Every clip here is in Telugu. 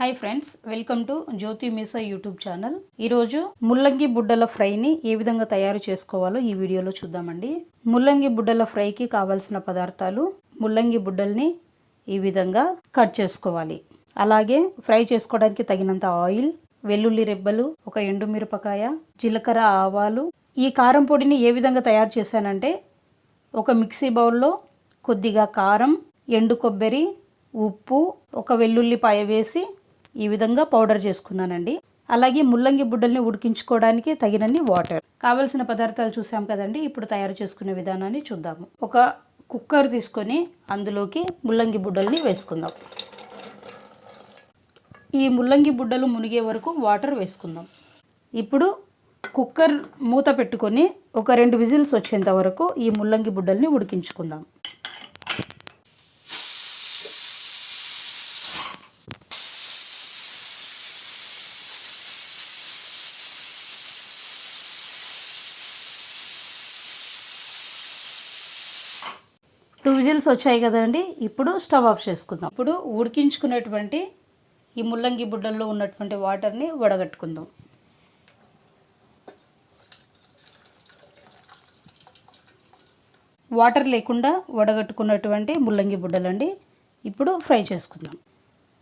Hi friends welcome to Jyothi మీసా YouTube channel. ఈరోజు ముల్లంగి బుడ్డల ఫ్రైని ఏ విధంగా తయారు చేసుకోవాలో ఈ వీడియోలో చూద్దామండి. ముల్లంగి బుడ్డల ఫ్రైకి కావలసిన పదార్థాలు ముల్లంగి బుడ్డల్ని ఈ విధంగా కట్ చేసుకోవాలి. అలాగే ఫ్రై చేసుకోవడానికి తగినంత ఆయిల్ వెల్లుల్లి రెబ్బలు ఒక ఎండుమిరపకాయ జీలకర్ర ఆవాలు. ఈ కారం పొడిని ఏ విధంగా తయారు చేశానంటే ఒక మిక్సీ బౌల్లో కొద్దిగా కారం ఎండు కొబ్బరి ఉప్పు ఒక వెల్లుల్లిపాయ వేసి ఈ విధంగా పౌడర్ చేసుకున్నానండి. అలాగే ముల్లంగి బుడ్డల్ని ఉడికించుకోవడానికి తగినన్ని వాటర్. కావలసిన పదార్థాలు చూసాం కదండి ఇప్పుడు తయారు చేసుకునే విధానాన్ని చూద్దాము. ఒక కుక్కర్ తీసుకొని అందులోకి ముల్లంగి బుడ్డల్ని వేసుకుందాం. ఈ ముల్లంగి బుడ్డలు మునిగే వరకు వాటర్ వేసుకుందాం. ఇప్పుడు కుక్కర్ మూత పెట్టుకొని ఒక రెండు విజిల్స్ వచ్చేంత వరకు ఈ ముల్లంగి బుడ్డల్ని ఉడికించుకుందాం. టూ విజిల్స్ వచ్చాయి కదండి. ఇప్పుడు స్టవ్ ఆఫ్ చేసుకుందాం. ఇప్పుడు ఉడికించుకునేటువంటి ఈ ముల్లంగి బుడ్డల్లో ఉన్నటువంటి వాటర్ని వడగట్టుకుందాం. వాటర్ లేకుండా వడగట్టుకున్నటువంటి ముల్లంగి బుడ్డలండి. ఇప్పుడు ఫ్రై చేసుకుందాం.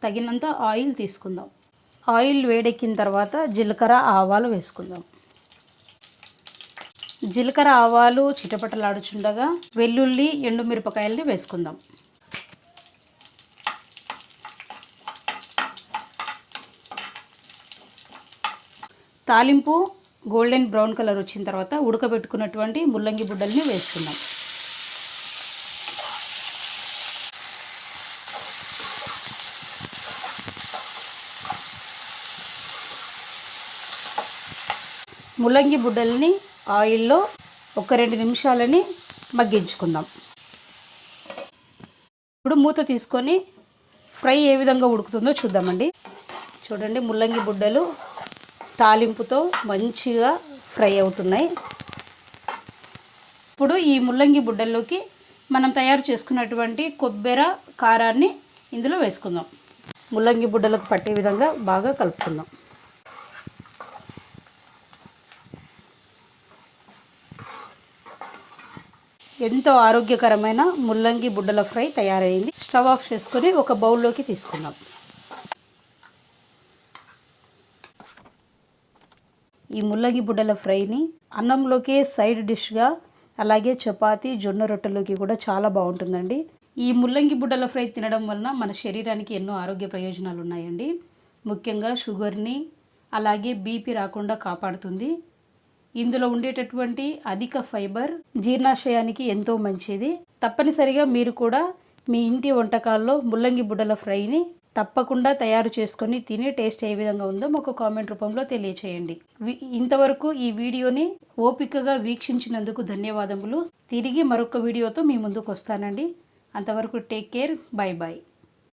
తగినంత ఆయిల్ తీసుకుందాం. ఆయిల్ వేడెక్కిన తర్వాత జీలకర్ర ఆవాలు వేసుకుందాం. జీలకర్ర ఆవాలు చిటపటలాడుచుండగా వెల్లుల్లి ఎండుమిరపకాయల్ని వేసుకుందాం. తాలింపు గోల్డెన్ బ్రౌన్ కలర్ వచ్చిన తర్వాత ఉడకబెట్టుకున్నటువంటి ముల్లంగి బుడ్డల్ని వేసుకుందాం. ముల్లంగి బుడ్డల్ని ఆయిల్లో ఒక రెండు నిమిషాలని మగ్గించుకుందాం. ఇప్పుడు మూత తీసుకొని ఫ్రై ఏ విధంగా ఉడుకుతుందో చూద్దామండి. చూడండి ముల్లంగి బుడ్డలు తాలింపుతో మంచిగా ఫ్రై అవుతున్నాయి. ఇప్పుడు ఈ ముల్లంగి బుడ్డల్లోకి మనం తయారు చేసుకున్నటువంటి కొబ్బెర కారాన్ని ఇందులో వేసుకుందాం. ముల్లంగి బుడ్డలకు పట్టే విధంగా బాగా కలుపుకుందాం. ఎంతో ఆరోగ్యకరమైన ముల్లంగి బుడ్డల ఫ్రై తయారైంది. స్టవ్ ఆఫ్ చేసుకొని ఒక బౌల్లోకి తీసుకున్నాం ఈ ముల్లంగి బుడ్డల ఫ్రైని అన్నంలోకి సైడ్ డిష్గా అలాగే చపాతీ జొన్న రొట్టెలోకి కూడా చాలా బాగుంటుందండి. ఈ ముల్లంగి బుడ్డల ఫ్రై తినడం వలన మన శరీరానికి ఎన్నో ఆరోగ్య ప్రయోజనాలు ఉన్నాయండి ముఖ్యంగా షుగర్ని అలాగే బీపీ రాకుండా కాపాడుతుంది. ఇందులో ఉండేటటువంటి అధిక ఫైబర్ జీర్ణాశయానికి ఎంతో మంచిది. తప్పనిసరిగా మీరు కూడా మీ ఇంటి వంటకాల్లో ముల్లంగి బుడ్డల ఫ్రైని తప్పకుండా తయారు చేసుకొని తిని టేస్ట్ ఏ విధంగా ఉందో మాకు కామెంట్ రూపంలో తెలియచేయండి. ఇంతవరకు ఈ వీడియోని ఓపికగా వీక్షించినందుకు ధన్యవాదములు. తిరిగి మరొక వీడియోతో మీ ముందుకు వస్తానండి. అంతవరకు టేక్ కేర్. Bye bye